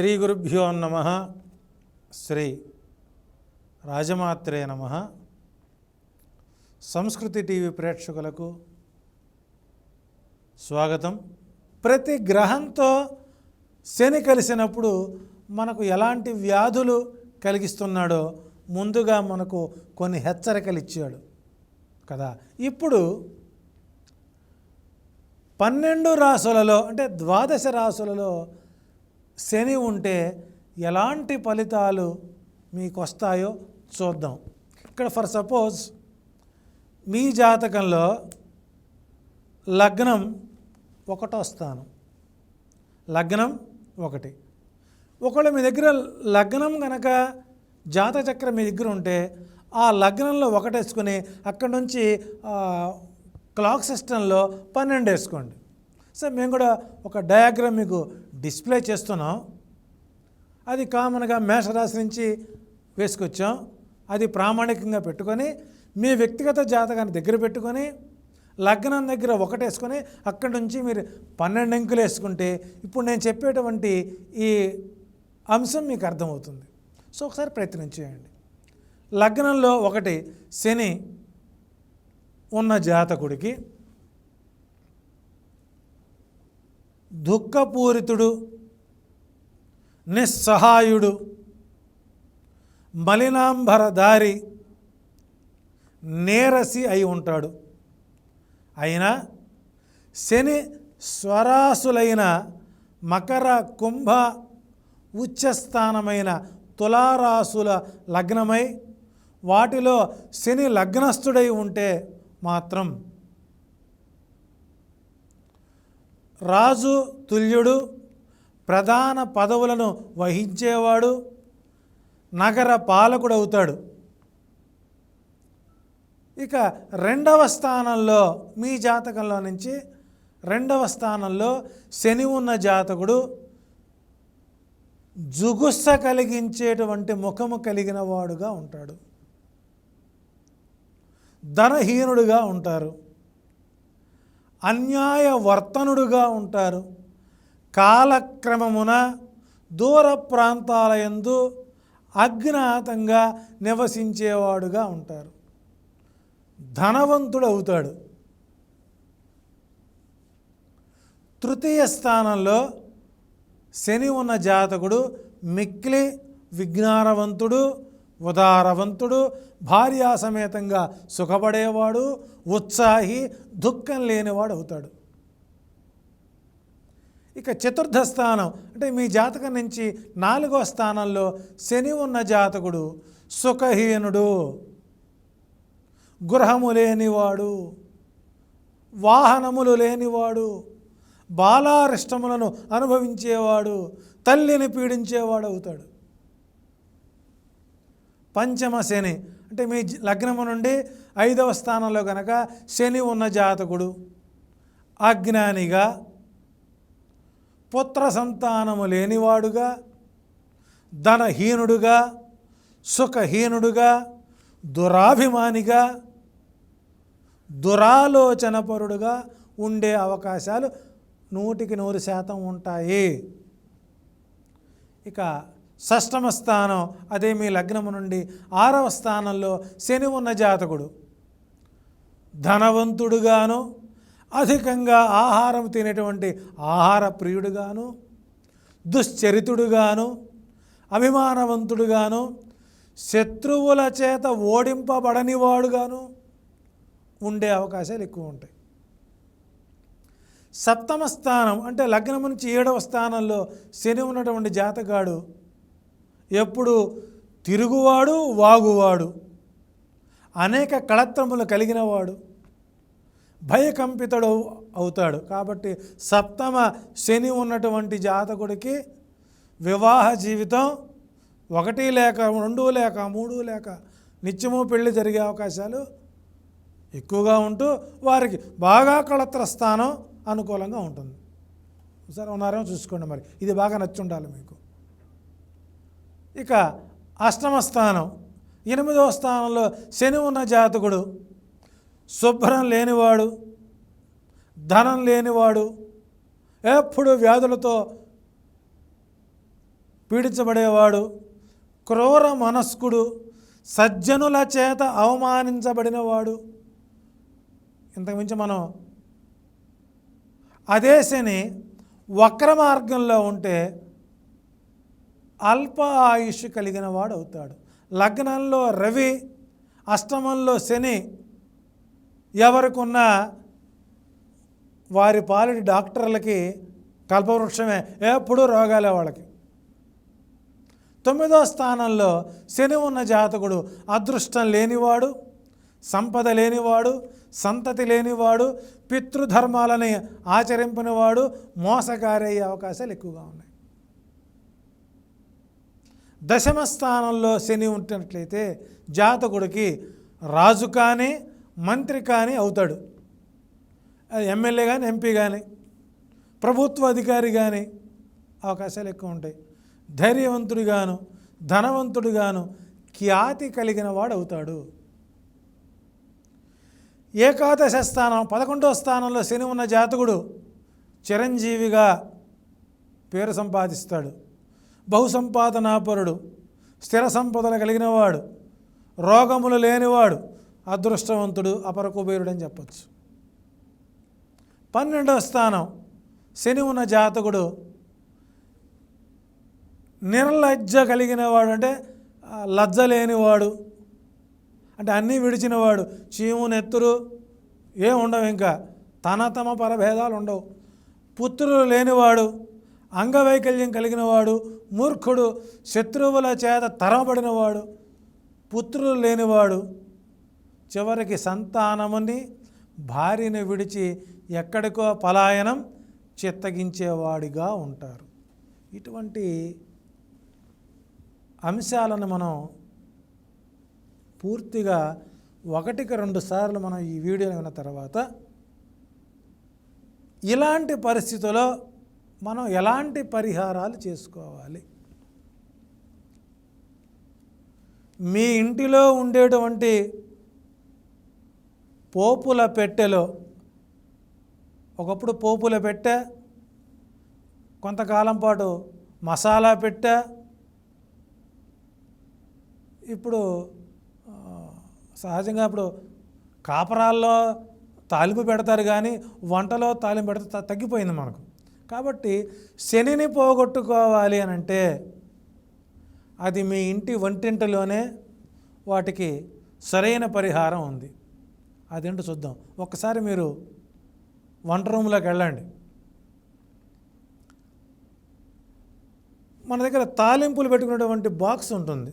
శ్రీ గురుభ్యో నమ. శ్రీ రాజమాత్రే నమ. సంస్కృతి టీవీ ప్రేక్షకులకు స్వాగతం. ప్రతి గ్రహంతో శని కలిసినప్పుడు మనకు ఎలాంటి వ్యాధులు కలిగిస్తున్నాడో ముందుగా మనకు కొన్ని హెచ్చరికలు ఇచ్చాడు. కదా? ఇప్పుడు పన్నెండు రాసులలో అంటే ద్వాదశ రాసులలో శని ఉంటే ఎలాంటి ఫలితాలు మీకు వస్తాయో చూద్దాం. ఇక్కడ ఫర్ సపోజ్ మీ జాతకంలో లగ్నం ఒకటో స్థానం లగ్నం ఒకటి. ఒకవేళ మీ దగ్గర లగ్నం కనుక జాతచక్రం మీ దగ్గర ఉంటే ఆ లగ్నంలో ఒకటేసుకుని అక్కడి నుంచి క్లాక్ సిస్టంలో పన్నెండు వేసుకోండి సో మేము కూడా ఒక డయాగ్రామ్ మీకు డిస్ప్లే చేస్తున్నాం. అది కామన్గా మేషరాశి నుంచి వేసుకొచ్చాం. అది ప్రామాణికంగా పెట్టుకొని మీ వ్యక్తిగత జాతకాన్ని దగ్గర పెట్టుకొని లగ్నం దగ్గర ఒకటి వేసుకొని అక్కడి నుంచి మీరు పన్నెండు అంకులు వేసుకుంటే ఇప్పుడు నేను చెప్పేటువంటి ఈ అంశం మీకు అర్థమవుతుంది. సో ఒకసారి ప్రయత్నం చేయండి. లగ్నంలో ఒకటి శని ఉన్న జాతకుడికి దుఃఖపూరితుడు నిస్సహాయుడు మలినాంబరధారి నేరసి అయి ఉంటాడు. అయినా శని స్వరాసులైన మకర కుంభ ఉచ్చస్థానమైన తులారాసుల లగ్నమై వాటిలో శని లగ్నస్థుడై ఉంటే మాత్రం రాజు తుల్యుడు ప్రధాన పదవులను వహించేవాడు నగర పాలకుడు అవుతాడు ఇక రెండవ స్థానంలో మీ జాతకంలో నుంచి రెండవ స్థానంలో శని ఉన్న జాతకుడు జుగుస్స కలిగించేటువంటి ముఖము కలిగిన వాడుగా ఉంటాడు. ధనహీనుడుగా ఉంటారు. అన్యాయ వర్తనుడుగా ఉంటారు. కాలక్రమమున దూర ప్రాంతాల యందు అజ్ఞాతంగా నివసించేవాడుగా ఉంటారు. ధనవంతుడు అవుతాడు తృతీయ స్థానంలో శని ఉన్న జాతకుడు మిక్కిలి విజ్ఞానవంతుడు ఉదారవంతుడు భార్యా సమేతంగా సుఖపడేవాడు ఉత్సాహి దుఃఖం లేనివాడు అవుతాడు. ఇక చతుర్థ స్థానం అంటే మీ జాతకం నుంచి నాలుగో స్థానంలో శని ఉన్న జాతకుడు సుఖహీనుడు గృహము లేనివాడు వాహనములు లేనివాడు బాలారిష్టములను అనుభవించేవాడు తల్లిని పీడించేవాడు అవుతాడు. పంచమ శని అంటే మీ లగ్నము నుండి ఐదవ స్థానంలో కనుక శని ఉన్న జాతకుడు అజ్ఞానిగా పుత్ర సంతానము లేనివాడుగా ధనహీనుడుగా సుఖహీనుడుగా దురాభిమానిగా దురాలోచనపరుడుగా ఉండే అవకాశాలు నూటికి నూరు శాతం ఉంటాయి. ఇక షష్టమ స్థానం అదే మీ లగ్నము నుండి ఆరవ స్థానంలో శని ఉన్న జాతకుడు. ధనవంతుడుగాను అధికంగా ఆహారం తినేటువంటి ఆహార ప్రియుడుగాను దుశ్చరితుడుగాను అభిమానవంతుడుగాను శత్రువుల చేత ఓడింపబడనివాడుగాను ఉండే అవకాశాలు ఎక్కువ ఉంటాయి. సప్తమ స్థానం అంటే లగ్నం నుంచి ఏడవ స్థానంలో శని ఉన్నటువంటి జాతకాడు ఎప్పుడు తిరుగువాడు వాగువాడు. అనేక కళత్రములు కలిగినవాడు. భయకంపితుడు అవుతాడు. కాబట్టి సప్తమ శని ఉన్నటువంటి జాతకుడికి వివాహ జీవితం ఒకటి లేక రెండు లేక మూడు లేక నిత్యము పెళ్ళి జరిగే అవకాశాలు ఎక్కువగా ఉంటూ వారికి బాగా కళత్ర స్థానం అనుకూలంగా ఉంటుంది. సరే ఉన్నారేమో చూసుకోండి మరి. ఇది బాగా నచ్చి ఉండాలి మీకు. ఇక అష్టమ స్థానం ఎనిమిదవ స్థానంలో శని ఉన్న జాతకుడు శుభ్రం లేనివాడు ధనం లేనివాడు ఎప్పుడు వ్యాధులతో పీడించబడేవాడు క్రూర మనస్కుడు సజ్జనుల చేత అవమానించబడినవాడు. ఇంతకుమించి మనం అదే శని వక్ర మార్గంలో ఉంటే అల్ప ఆయుష్ కలిగిన వాడు అవుతాడు. లగ్నంలో రవి అష్టమంలో శని ఎవరికున్న వారి పాలిటి డాక్టర్లకి కల్పవృక్షమే ఎప్పుడూ రోగాలే వాళ్ళకి. తొమ్మిదో స్థానంలో శని ఉన్న జాతకుడు అదృష్టం లేనివాడు సంపద లేనివాడు సంతతి లేనివాడు పితృధర్మాలని ఆచరింపనివాడు మోసగారయ్యే అవకాశాలు ఎక్కువగా ఉన్నాయి. దశమ స్థానంలో శని ఉంటున్నట్లయితే జాతకుడికి రాజు కానీ మంత్రి కానీ అవుతాడు. ఎమ్మెల్యే కానీ ఎంపీ కానీ ప్రభుత్వ అధికారి కానీ అవకాశాలు ఎక్కువ ఉంటాయి. ధైర్యవంతుడిగాను ధనవంతుడిగాను ఖ్యాతి కలిగిన వాడు అవుతాడు. ఏకాదశ స్థానం పదకొండో స్థానంలో శని ఉన్న జాతకుడు చిరంజీవిగా పేరు సంపాదిస్తాడు. బహుసంపాదనాపరుడు స్థిర సంపదలు కలిగినవాడు రోగములు లేనివాడు అదృష్టవంతుడు అపర కుబేరుడు అని చెప్పచ్చు. పన్నెండవ స్థానం శని ఉన్న జాతకుడు. నిర్లజ్జ కలిగినవాడు అంటే లజ్జ లేనివాడు. అంటే అన్నీ విడిచినవాడు. చీము నెత్తురు ఏం ఉండవు ఇంకా. తన తమ పరభేదాలు ఉండవు. పుత్రులు లేనివాడు. అంగవైకల్యం కలిగినవాడు మూర్ఖుడు శత్రువుల చేత తరమబడినవాడు పుత్రులు లేనివాడు చివరికి సంతానముని భార్యను విడిచి ఎక్కడికో పలాయనం చిత్తగించేవాడిగా ఉంటారు. ఇటువంటి అంశాలను మనం పూర్తిగా ఒకటికి రెండు సార్లు మనం ఈ వీడియో విన్న తర్వాత ఇలాంటి పరిస్థితుల్లో మనం ఎలాంటి పరిహారాలు చేసుకోవాలి? మీ ఇంటిలో ఉండేటువంటి పోపుల పెట్టెలో ఒకప్పుడు పోపుల పెట్టె కొంతకాలం పాటు మసాలా పెట్టె ఇప్పుడు సహజంగా ఇప్పుడు కాపరాల్లో తాలింపు పెడతారు కానీ వంటలో తాలింపు పెడితే త- తగ్గిపోయింది మనకు. కాబట్టి శనిని పోగొట్టుకోవాలి అని అంటే అది మీ ఇంటి వంటింటిలోనే వాటికి సరైన పరిహారం ఉంది. అదేంటో చూద్దాం. ఒక్కసారి మీరు వంట రూమ్లోకి వెళ్ళండి. మన దగ్గర తాలింపులు పెట్టుకునేటువంటి బాక్స్ ఉంటుంది.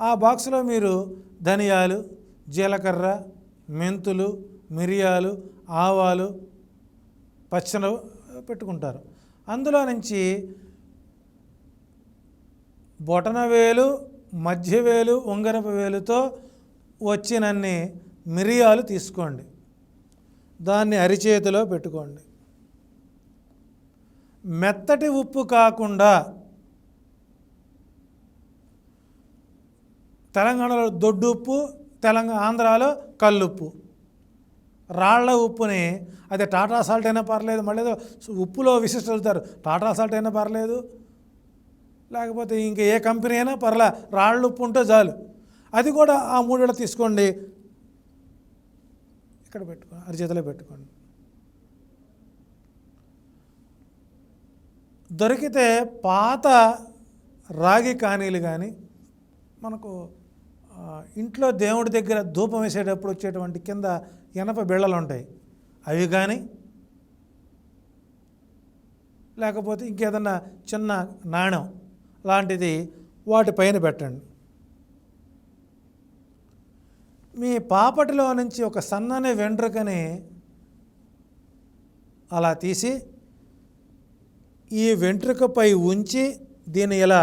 ఆ బాక్స్లో మీరు ధనియాలు జీలకర్ర మెంతులు మిరియాలు ఆవాలు పచ్చ పెట్టుకుంటారు. అందులో నుంచి బొటనవేలు మధ్యవేలు ఉంగరపు వేలుతో వచ్చినన్ని మిరియాలు తీసుకోండి. దాన్ని అరిచేతిలో పెట్టుకోండి. మెత్తటి ఉప్పు కాకుండా తెలంగాణలో దొడ్డు ఉప్పు తెలంగాణ ఆంధ్రాలో కల్లుప్పు. రాళ్ళ ఉప్పుని అదే టాటా సాల్ట్ అయినా పర్లేదు మళ్ళీ ఉప్పులో విశిష్ట వెళ్తారు టాటా సాల్ట్ అయినా పర్లేదు లేకపోతే ఇంక ఏ కంపెనీ అయినా పర్లే రాళ్ళ ఉప్పు ఉంటే చాలు. అది కూడా ఆ మూడేళ్ళు తీసుకోండి. ఇక్కడ పెట్టుకోండి అరిచేతిలో పెట్టుకోండి. దొరికితే పాత రాగి కానీలు కానీ మనకు ఇంట్లో దేవుడి దగ్గర ధూపం వేసేటప్పుడు వచ్చేటువంటి కింద ఇనప బిళ్ళలు ఉంటాయి. అవి కానీ లేకపోతే ఇంకేదన్నా చిన్న నాణ్యం లాంటిది వాటిపైన పెట్టండి. మీ పాపటిలో నుంచి ఒక సన్నని వెంట్రుకని అలా తీసి ఈ వెంట్రుకపై ఉంచి దీన్ని ఇలా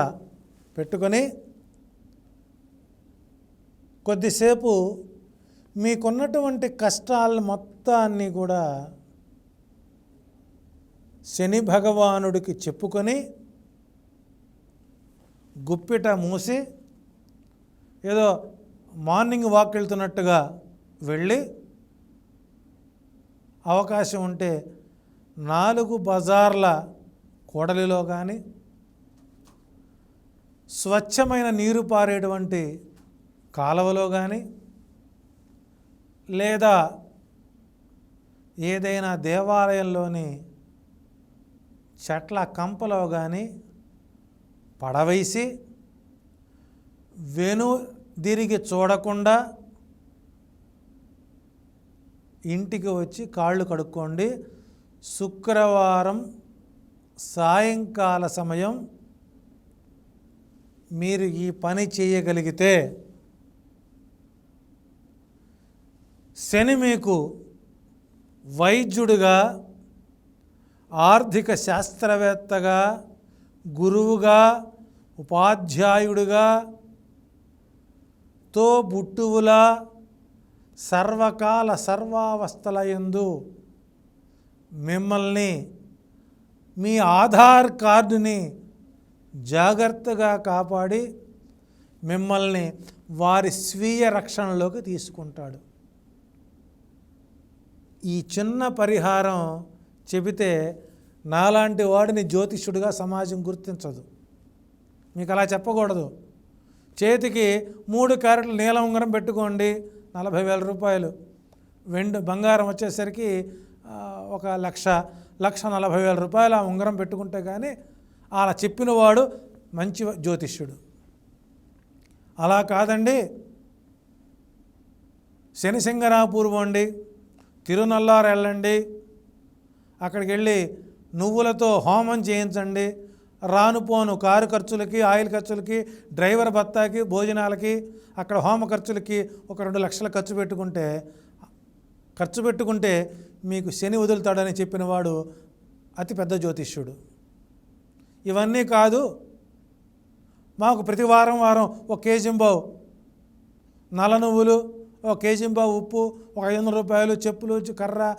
పెట్టుకొని కొద్దిసేపు మీకున్నటువంటి కష్టాలను మొత్తాన్ని కూడా శని భగవానుడికి చెప్పుకొని గుప్పిట మూసి ఏదో మార్నింగ్ వాక్ వెళ్తున్నట్టుగా వెళ్ళి అవకాశం ఉంటే నాలుగు బజార్ల కూడలిలో కానీ స్వచ్ఛమైన నీరు పారేటువంటి కాలువలో కానీ లేదా ఏదైనా దేవాలయంలోని చెట్ల కంపలో కానీ పడవేసి వెను తిరిగి చూడకుండా ఇంటికి వచ్చి కాళ్ళు కడుక్కోండి. శుక్రవారం సాయంకాల సమయం మీరు ఈ పని చేయగలిగితే శని మీకు వైద్యుడిగా ఆర్థిక శాస్త్రవేత్తగా గురువుగా ఉపాధ్యాయుడిగా తో బుట్టువుల సర్వకాల సర్వావస్థల యందు మిమ్మల్ని మీ ఆధార్ కార్డుని జాగ్రత్తగా కాపాడి మిమ్మల్ని వారి స్వీయ రక్షణలోకి తీసుకుంటాడు. ఈ చిన్న పరిహారం చెబితే నాలాంటి వాడిని జ్యోతిష్యుడిగా సమాజం గుర్తించదు. మీకు అలా చెప్పకూడదు. చేతికి మూడు క్యారెట్లు నీలం ఉంగరం పెట్టుకోండి నలభై వేల రూపాయలు. వెండి బంగారం వచ్చేసరికి ఒక లక్ష లక్ష నలభై వేల రూపాయలు ఆ ఉంగరం పెట్టుకుంటే కానీ అలా చెప్పినవాడు మంచి జ్యోతిష్యుడు. అలా కాదండి. శనిసింగరాపూర్ అండి. తిరునల్లారు వెళ్ళండి. అక్కడికి వెళ్ళి నువ్వులతో హోమం చేయించండి. రాను పోను కారు ఖర్చులకి ఆయిల్ ఖర్చులకి డ్రైవర్ భత్తాకి భోజనాలకి అక్కడ హోమ ఖర్చులకి ఒక రెండు లక్షల ఖర్చు పెట్టుకుంటే ఖర్చు పెట్టుకుంటే మీకు శని వదులుతాడని చెప్పిన వాడు అతి పెద్ద జ్యోతిష్యుడు. ఇవన్నీ కాదు మాకు ప్రతి వారం వారం ఒక కేజీంబావు నల్ల నువ్వులు ఒక కేజీంబావు ఉప్పు ఒక ఐదు వందల రూపాయలు చెప్పులు కర్ర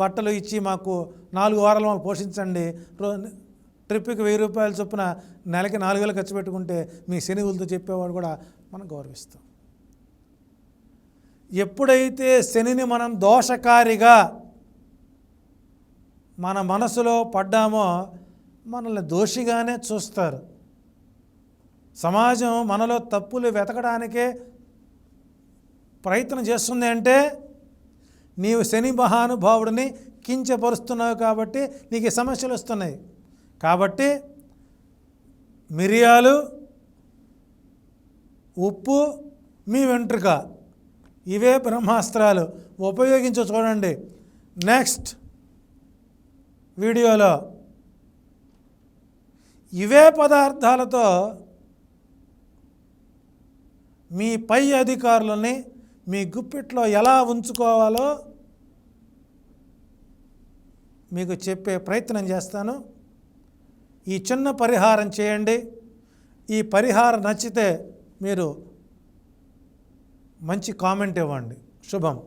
బట్టలు ఇచ్చి మాకు నాలుగు వారాలు మాకు పోషించండి. రో ట్రిప్కి వెయ్యి రూపాయలు చొప్పున నెలకి నాలుగు వేలు ఖర్చు పెట్టుకుంటే మీ శనివులతో చెప్పేవాడు కూడా మనం గౌరవిస్తాం. ఎప్పుడైతే శనిని మనం దోషకారిగా మన మనసులో పడ్డామో మనల్ని దోషిగానే చూస్తారు. సమాజం మనలో తప్పులు వెతకడానికే ప్రయత్నం చేస్తుంది అంటే నీవు శని మహానుభావుడిని కించపరుస్తున్నావు కాబట్టి నీకు సమస్యలు వస్తున్నాయి. కాబట్టి మిరియాలు ఉప్పు మీ వెంట్రుక ఇవే బ్రహ్మాస్త్రాలు ఉపయోగించు చూడండి. నెక్స్ట్ వీడియోలో ఇవే పదార్థాలతో మీ పై అధికారులని మీ గుప్పిట్లో ఎలా ఉంచుకోవాలో మీకు చెప్పే ప్రయత్నం చేస్తాను. ఈ చిన్న పరిహారం చేయండి. ఈ పరిహారం నచ్చితే మీరు మంచి కామెంట్ ఇవ్వండి. శుభం.